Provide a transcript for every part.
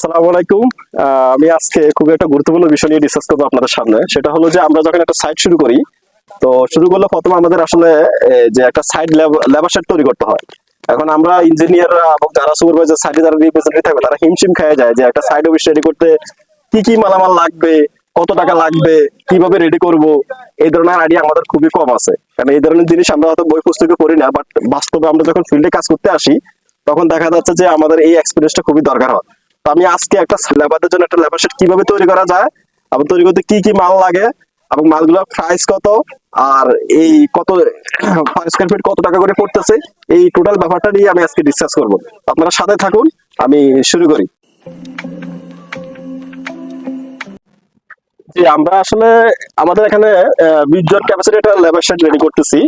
আসসালামু আলাইকুম। আমি আজকে খুব একটা গুরুত্বপূর্ণ বিষয় নিয়ে ডিসকাস করব আপনাদের সামনে। সেটা হলো যে, আমরা যখন একটা সাইট শুরু করি, তো শুরু করলে প্রথমে আমাদের আসলে যে একটা সাইট লেবার সাইট তৈরি করতে হয়। এখন আমরা ইঞ্জিনিয়াররা এবং যারা সুপারভাইজার সাইটে যারা রিপ্রেজেন্টেটিভ থাকবে, তারা হিমশিম খেয়ে যায় যে, একটা সাইট অফিস রেডি করতে কি কি মালামাল লাগবে, কত টাকা লাগবে, কীভাবে রেডি করব, এই ধরনের আইডিয়া আমাদের খুবই কম আছে। কারণ এই ধরনের জিনিস আমরা হয়তো বই পুস্তকে পড়ি না বাট বাস্তবে আমরা যখন ফিল্ডে কাজ করতে আসি, তখন দেখা যাচ্ছে যে আমাদের এই এক্সপিরিয়েন্সটা খুবই দরকার হয়। আমি আজকে একটা লেবারদের জন্য একটা লেবার কীভাবে তৈরি করা যায়, এবং তৈরি করতে কি কি মাল লাগে, এবং মালগুলোর প্রাইস কত, আর এই কত পার স্কোয়ার ফিট কত টাকা করে পড়তেছে, এই টোটাল ব্যাপারটা নিয়ে আমি আজকে ডিসকাস করব। আপনারা সাথে থাকুন, আমি শুরু করি। জি, আমরা আসলে আমাদের এখানে বিশ ক্যাপাসিটি একটা লেবার সেট রেডি করতেছি।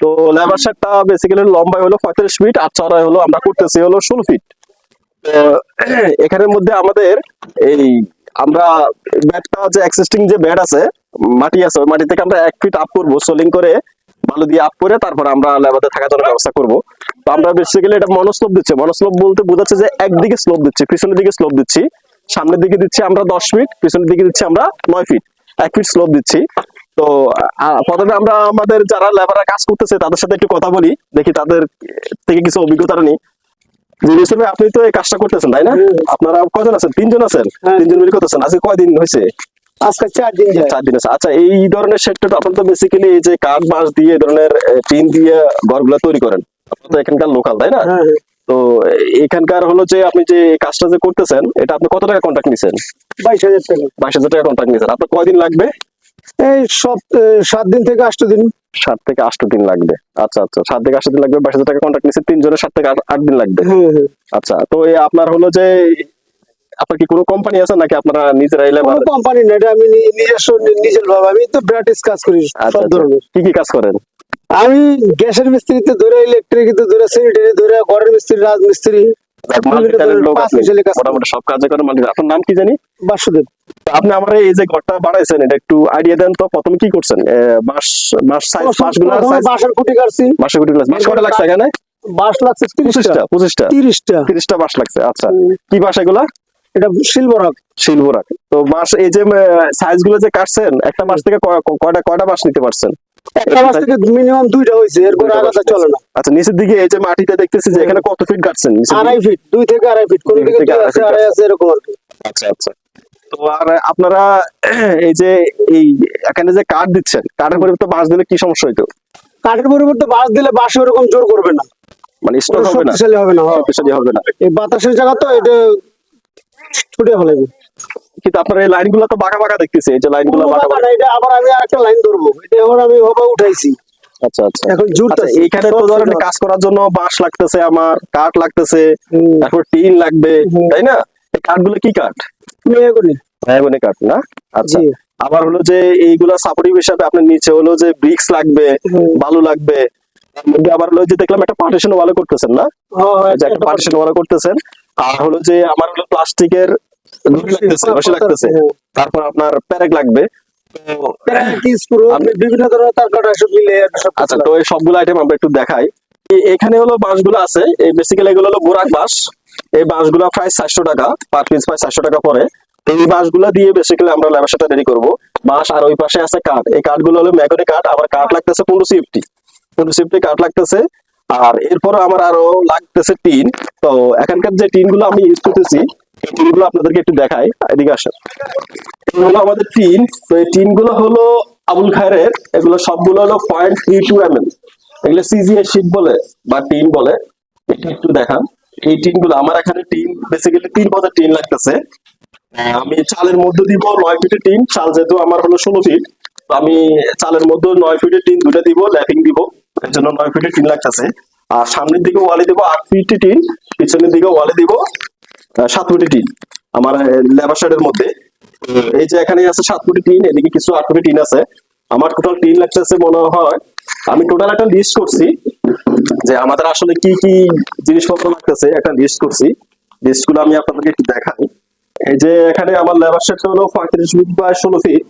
তো লেবার সেটটা বেসিক্যালি লম্বায় হলো পঁয়ত্রিশ ফিট আর চড়াই হলো আমরা করতেছি হলো ষোলো ফিট এখানের মধ্যে আমাদের এই আমরা ব্যাটটা যে এক্সিস্টিং যে ব্যাট আছে, মাটি আছে, ওই মাটি থেকে আমরা এক ফিট আপ করব সোলিং করে বালু দিয়ে আপ করে তারপর আমরা লেবাতে থাকার জন্য ব্যবস্থা করব। তো আমরা বেসিক্যালি এটা মনোস্লোপ দিচ্ছি। মনোস্লোপ বলতে বোঝাচ্ছে যে একদিকে স্লোপ দিচ্ছি, পিছনের দিকে স্লোপ দিচ্ছি। সামনের দিকে দিচ্ছি আমরা দশ ফিট পিছনের দিকে দিচ্ছি আমরা নয় ফিট এক ফিট স্লোপ দিচ্ছি। তো প্রথমে আমরা আমাদের যারা লেবাররা কাজ করতেছে, তাদের সাথে একটু কথা বলি, দেখি তাদের থেকে কিছু অভিজ্ঞতা নিই আপনি তো এই কাজটা করতেছেন তাই না? আপনারা কজন আছেন? তিনজন আছেন? তিনজন মিলে করতেছেন আজকে কয়দিন হয়েছে? আজকে চার দিন চার দিন আছে। আচ্ছা এই ধরনের সেক্টর আপনার তো বেসিক্যালি এই যে কাঠ বাঁশ দিয়ে এই ধরনের টিন দিয়ে ঘরগুলো তৈরি করেন। আপনার তো এখানকার লোকাল তাই না? হ্যাঁ হ্যাঁ। তো এখানকার হলো যে আপনি যে কাজটা যে করতেছেন এটা আপনি কত টাকা কন্ট্রাক্ট নিছেন? বাইশ হাজার টাকা। বাইশ হাজার টাকা কন্ট্রাক্ট নিছেন। আপনার কয়দিন লাগবে? এই সব সাত দিন থেকে আষ্ট দিন। সাত থেকে আট দিন লাগবে। আচ্ছা আচ্ছা সাত থেকে আট দিন লাগবে বাইশ হাজার টাকা কন্ট্রাক্ট নিচ্ছে তিনজনের সাত থেকে আট- আট দিন লাগবে। হ্যাঁ হ্যাঁ। আচ্ছা তো আপনার হলো যে আপনার কি কোনো কোম্পানি আছে নাকি আপনারা নিজেরাই লেবার কোনো কোম্পানি না এটা আমি নিজস্ব নিজের ভাবে। আমি তো ব্রাটিস কাজ করি আচ্ছা সব ধরনের। কি কি কাজ করেন? আমি গ্যাসের মিস্ত্রিতে ধরে ইলেকট্রিক ধরে স্যানিটারি ধরে ঘরের মিস্ত্রি রাজমিস্ত্রি। বিভিন্ন ধরনের লোক পাঁচ আপনি। মিশালি কাজ করি। মোটামুটি সব কাজে করেন আপনার নাম কি জানি? বাসুদেব। আপনি আমার এই যে ঘরটা বানাইছেন এটা একটু আইডিয়া দেন তো প্রথমে কি করছেন? বাঁশ বাঁশ সাইজ বাঁশগুলো বাঁশের খুঁটি কাটছি। বাঁশের গুটি বাঁশ কয়টা লাগছে এখানে? বাঁশ লাগছে পঁচিশটা তিরিশটা। পঁচিশটা তিরিশটা। তিরিশটা বাঁশ লাগছে আচ্ছা। কি বাঁশ এগুলা? এটা শিলবোরাক। তো বাঁশ এই যে সাইজগুলো যে কাটছেন একটা মাস থেকে কয়টা কয়টা বাঁশ নিতে পারছেন? মিনিমাম দুইটা হয়েছে এরপর আলাদা চলে না। আচ্ছা নিচের দিকে এই যে মাটিতে দেখতেছি যে এখানে কত ফিট কাটছেন? আড়াই ফিট দুই থেকে আড়াই ফিট কোন দিকে থেকে দুই আড়াই আছে আড়াই আছে এরকম আর কি। আচ্ছা আচ্ছা। তো আর আপনারা এই যে এই এখানে যে কাঠ দিচ্ছেন কাঠের পরিবর্তে বাঁশ দিলে কি সমস্যা হইতো? কাঠের পরিবর্তে বাঁশ দিলে বাঁশ ওরকম জোর করবে না। মানে হবে না? শক্তিশালী হবে না হ্যাঁ। শক্তিশালী হবে না। এই বাতাসের জায়গা তো এটা ছুটে ফেলে কিন্তু আপনার এই লাইনগুলো তো বাঁকা বাঁকা দেখতেছি এই যে লাইনগুলো বাঁকা বাঁকা এটা আবার আমি আরেকটা লাইন ধরবো। এটা এখন আমি ভাবে উঠাইছি। আচ্ছা আচ্ছা। এখন আচ্ছা জুড়তেছি এইখানে তো ধরেন কাজ করার জন্য বাঁশ লাগতেছে আমার কাঠ লাগতেছে। তারপর টিন লাগবে তাই না? এই কাঠগুলো কি কাঠ? করি কাঠ না? আচ্ছা। আবার হলো যে এইগুলা সাপোর্টিভ হিসাবে আপনার নিচে হলো যে ব্রিক্স লাগবে বালু লাগবে মধ্যে আবার হলো যে দেখলাম একটা পার্টিশন ওয়ালে করতেছেন না? হ্যাঁ, হ্যাঁ, একটা পার্টিশন ওয়ালে করতেছেন। আর হলো যে আমার হলো প্লাস্টিকের লাগতেছে লাগতেছে হ্যাঁ। তারপর আপনার প্যারেক লাগবে। বিভিন্ন ধরনের তার সব মিলে আচ্ছা তো এই সবগুলো আইটেম আমরা একটু দেখাই। এখানে হলো বাঁশগুলো আছে। এই বেসিক্যালি এগুলো হলো বোরাক বাঁশ। এই বাঁশগুলো প্রায় চারশো টাকা পার পিস প্রায় চারশো টাকা পরে এই বাঁশগুলো দিয়ে বেসিক্যালি আমরা সাথে রেডি করব। বাঁশ আর ওই পাশে আছে কাঠ। এই কাঠগুলো হলো ম্যাগনি কাঠ আবার কাঠ লাগতেছে পনেরো সিফটি পনেরো সিফটি কাঠ লাগতেছে। আর এরপর আমার আরও লাগতেছে টিন। তো এখানকার যে টিনগুলো আমি ইউজ করতেছি এই টিনগুলো আপনাদেরকে একটু দেখাই, এদিকে আসেন। হলো আমাদের টিন, তো এই টিনগুলো হলো আবুল খায়ের এগুলো সবগুলো হলো point three two M L এগুলো সিজিএ বলে, বা টিন বলে, এটা একটু দেখান। এই টিনগুলো আমার এখানে টিন বেসিক্যালি তিন টিন লাগতেছে। আমি চালের মধ্যে দিব নয় ফিটের টিন, চাল যেহেতু আমার হলো ষোলো ফিট আমি চালের মধ্যে নয় ফিটের টিন দুটা দিব, ল্যাপিং দিব, এর জন্য নয় ফিটের টিন লাগতেছে। আর সামনের দিকে ওয়ালে দিব আট ফিটের টিন, পিছনের দিকে ওয়ালে দিব সাত ফিটের টিন। আমার লেবার শার্টের মধ্যে। এই যে এখানে আছে সাত ফুটি টিন, এদিকে কিছু আট ফুটি টিন আছে। আমার টোটাল টিন লাগতেছে মনে হয়, আমি টোটাল একটা লিস্ট করছি, যে আমাদের আসলে কি কি জিনিসপত্র লাগতেছে একটা লিস্ট করছি। লিস্টগুলো আমি আপনাদেরকে একটু দেখাই। এই যে এখানে আমার লেবার সেট হলো পঁয়ত্রিশ ফিট বাই ষোলো ফিট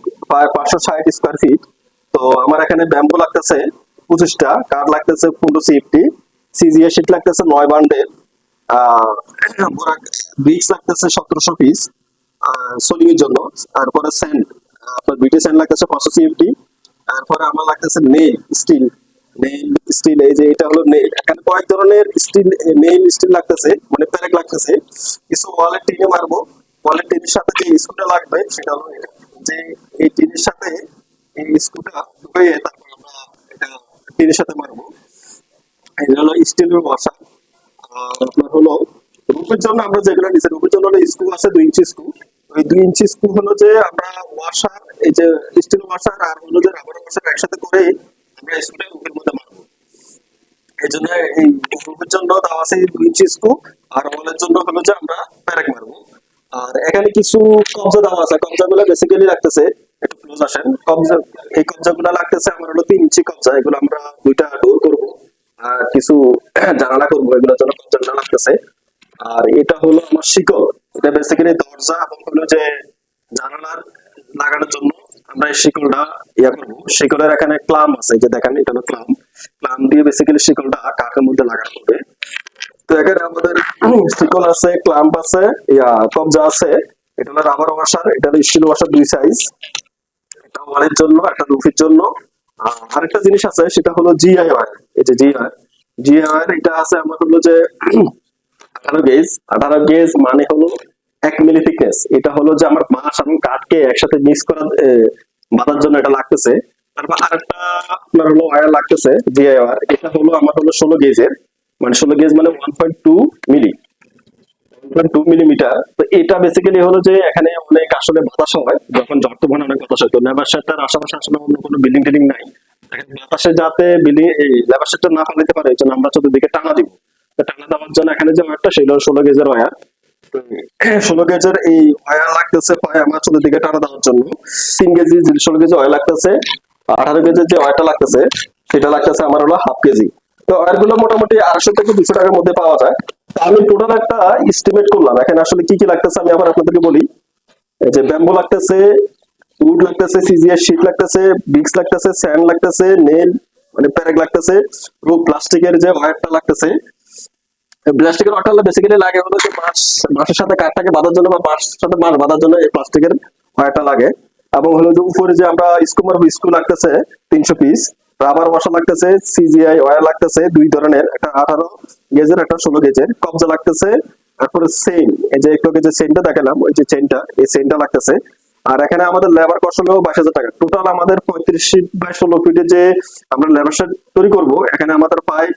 পাঁচশো ষাট স্কোয়ার ফিট তো আমার এখানে ব্যাম্বো লাগতেছে পঁচিশটা কাঠ লাগতেছে পনেরো সিফটি সিজিএ শিট লাগতেছে নয় বান্ডেল ব্রিক্স লাগতেছে সতেরোশো পিস সোলিং জন্য। তারপরে স্যান্ড আপনার বিটি স্যান্ড লাগতেছে পাঁচশো সিএফটি তারপরে আমার লাগতেছে নেল স্টিল নেল স্টিল এই যে এটা হলো নেল এখানে কয়েক ধরনের স্টিল নেল স্টিল লাগতেছে মানে প্যারেক লাগতেছে। কিছু ওয়ালের টিনে মারবো। ওয়ালের টিনের সাথে যে স্ক্রুটা লাগবে, সেটা হলো। যে এই টিনের সাথে এই স্ক্রুটা ঢুকিয়ে তারপর আমরা এটা টিনের সাথে মারবো। এটা হলো স্টিলের বসা। আপনার হলো রূপের জন্য আমরা যেগুলো নিচ্ছি রূপের জন্য হলো স্ক্রু আছে দুই ইঞ্চি স্ক্রু। ওই দুই ইঞ্চি স্ক্রু হলো যে আমরা ওয়াশার, এই যে স্টিল ওয়াশার আর হলো যে রাবার ওয়াশার একসাথে করে আমরা স্ক্রুটা রূপের মধ্যে মারবো। এই জন্য এই রূপের জন্য দেওয়া আছে দুই ইঞ্চি স্ক্রু আর ওয়ালের জন্য হলো যে আমরা প্যারেক মারবো। আর এখানে কিছু কবজা দেওয়া আছে কবজা গুলো বেসিক্যালি লাগতেছে, একটু ক্লোজ আসেন। কবজা, এই কবজা গুলো লাগতেছে আমার হলো তিন ইঞ্চি কবজা, এগুলো আমরা দুইটা ডোর করব। কিছু জানালা করব, এগুলোর জন্যগুলো লাগতেছে। আর এটা হলো আমার শিকল। এটা বেসিক্যালি দরজা এবং হলো যে জানালার লাগানোর জন্য আমরা এই শিকলটা ইয়া করব। শিকলের এখানে ক্লাম আছে যে দেখেন, এটা হলো ক্লাম। ক্লাম দিয়ে বেসিক্যালি শিকলটা কাঠের মধ্যে লাগানো হবে। তো এখানে আমাদের শিকল আছে, ক্লাম্প আছে, ইয়া কবজা আছে। এটা হলো রাবার ওয়াশার, এটা হলো স্টিল ওয়াশার দুই সাইজ একটা ওয়ালের জন্য, একটা রুফের জন্য। আরেকটা জিনিস আছে, সেটা হলো জিআই ওয়ার এই যে জিআই ওয়ার এটা আছে আমার হলো যে, আঠারো গেজ আঠারো গেজ মানে হলো এক মিলি থিকনেস এটা হলো যে আমার বাঁশ এবং কাঠকে একসাথে মিক্স করা বাঁধার জন্য এটা লাগতেছে। তারপর আরেকটা আপনার হলো ওয়্যার লাগতেছে জিআই ওয়্যার এটা হলো আমার হলো ষোলো গেজের মানে ষোলো গেজ মানে one point two milli two millimetre তো এটা বেসিক্যালি হলো যে এখানে অনেক আসলে হয়, যখন অনেক বাতাস হয়। তো আশেপাশে আসলে অন্য কোনো বিল্ডিং টিল্ডিং নাই। বাতাসে যাতে না পারে, এই আমরা চতুর্দিকে টানা দিব। টানা দেওয়ার জন্য এখানে যে ওয়্যারটা সেটা ষোলো গেজের ওয়্যার ষোলো গেজের এই লাগতেছে চতুর্দিকে টানা দেওয়ার জন্য। তিন কেজি ষোলো কেজি লাগতেছে। আঠারো কেজির যে ওয়্যারটা লাগতেছে, সেটা লাগতেছে আমার হলো হাফ কেজি তো ওয়্যারগুলো মোটামুটি আড়াইশো থেকে দুশো টাকার মধ্যে পাওয়া যায়। আমি টোটাল একটা এস্টিমেট করলাম। এখানে আসলে কি কি লাগতেছে আমি আবার আপনাদেরকে বলি। যে ব্যাম্বো লাগতেছে উড লাগতেছে সিজিএস শীট লাগতেছে বিক্স লাগতেছে স্যান্ড লাগতেছে নেল মানে প্যারেক লাগতেছে রূপ প্লাস্টিকের যে ওয়্যারটা লাগতেছে। প্লাস্টিকের ওয়্যারটা বেসিক্যালি লাগে হলো যে মাছ, মাছের সাথে কাঠটাকে বাঁধার জন্য বা মাছের সাথে মাছ বাঁধার জন্য এই প্লাস্টিকের ওয়্যারটা লাগে। এবং হলো যে উপরে যে আমরা স্কু মারবো স্কু লাগতেছে, তিনশো পিস রাবার ওয়াশা লাগতেছে সিজিআই ওয়্যার লাগতেছে, দুই ধরনের, একটা আঠারো গেজের একটা ষোলো গেজের কবজা লাগতেছে, তারপরে চেইন এই যে একটু যে চেইনটা দেখালাম, ওই যে চেইনটা এই চেইনটা লাগতেছে। আর এখানে আমাদের লেবার কস্ট হলো বাইশ হাজার টাকা। টোটাল আমাদের পঁয়ত্রিশ ফিট বাই ষোলো ফিটে যে আমরা লেবার সেট তৈরি করব, এখানে আমাদের প্রায়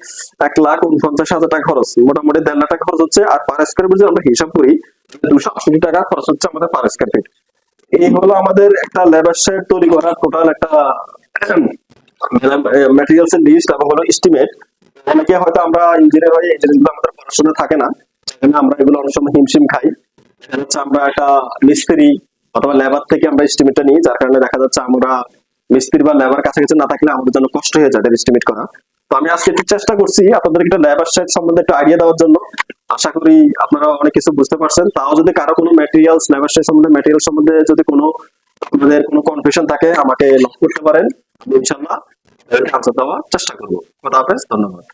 এক লাখ উনপঞ্চাশ হাজার টাকা খরচ। মোটামুটি দেড় লাখ টাকা খরচ হচ্ছে। আর পার স্কোয়ার ফিট আমরা হিসাব করি দুশো আশি টাকা খরচ হচ্ছে আমাদের পার স্কোয়ার ফিট এই হলো আমাদের একটা লেবার সেট তৈরি করার টোটাল একটা ম্যাটেরিয়ালস এর লিস্ট এবং হলো এস্টিমেট অনেকে হয়তো আমরা ইঞ্জিনিয়ার হয়ে এই জিনিসগুলো আমাদের পড়াশোনা থাকে না। সেখানে আমরা এগুলো অনেক সময় হিমশিম খাই। যাচ্ছে আমরা একটা মিস্ত্রি অথবা লেবার থেকে আমরা এস্টিমেটটা নিই, যার কারণে দেখা যাচ্ছে আমরা মিস্ত্রি বা লেবার কাছাকাছি না থাকলে আমাদের জন্য কষ্ট হয়ে যায় এস্টিমেট করা। তো আমি আজকে একটু চেষ্টা করছি আপনাদের একটা লেবার সেট সম্বন্ধে একটু আইডিয়া দেওয়ার জন্য। আশা করি আপনারা অনেক কিছু বুঝতে পারছেন। তাও যদি কারও কোনো ম্যাটেরিয়ালস লেবার সেট সম্বন্ধে ম্যাটেরিয়াল সম্বন্ধে যদি কোনো আপনাদের কোনো কনফিউশন থাকে, আমাকে লক করতে পারেন। আমি আনসার দেওয়ার চেষ্টা করব। কথা হাফেজ ধন্যবাদ।